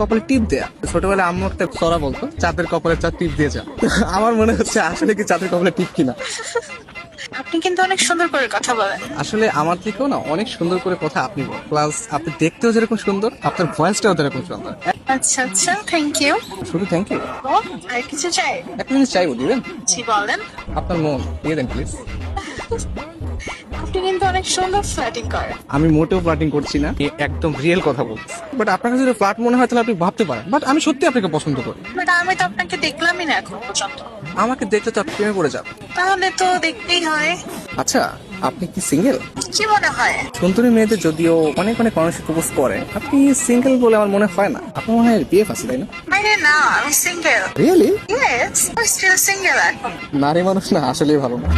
কপালে টিপ দেয়া ছোটবেলায় আম্মু একটা সরা বলতো চাঁদের কপালে চাঁদ টিপ দিয়ে যা। আমার মনে হচ্ছে আসলে কি চাঁদের কপালে টিপ কিনা। আপনি কিন্তু অনেক সুন্দর করে কথা বলেন। আসলে আমার থেকেও না অনেক সুন্দর করে কথা আপনি বলেন। প্লাস আপনি দেখতেও যেরকম সুন্দর আপনার ভয়েসটাও যেরকম সুন্দর। আচ্ছা আচ্ছা থ্যাংক ইউ শুধু থ্যাংক ইউ আর কিছু চাই? একটা জিনিস চাইব দিবেন? জি বলেন। আপনার মন দিয়ে দেন প্লিজ আপনি কিন্তু অনেক সুন্দর ফ্ল্যাটিং করেন। আমি মোটেও ফ্লাটিং করছি না। এ একদম রিয়েল কথা বলছি বাট আপনার কাছে যদি ফ্লাট মনে হয় তাহলে আপনি ভাবতে পারেন। বাট আমি সত্যি আপনাকে পছন্দ করি। বাট আমি তো আপনাকে দেখলামই না এখন পর্যন্ত। আমাকে দেখতে তো আপনি প্রেমে পড়ে যাবেন তাহলে তো দেখতেই হয়। আচ্ছা আপনি কি সিঙ্গেল কি মনে হয়? সুন্দরী মেয়েদের যদিও অনেক অনেক মানুষ প্রপোজ করে আপনি সিঙ্গেল বলে আমার মনে হয় না। আপনার মনে হয় বিয়ে আছে তাই না? আরে না আমি single really yes I still single এখন। নারী মানুষ না আসলেই ভালো না।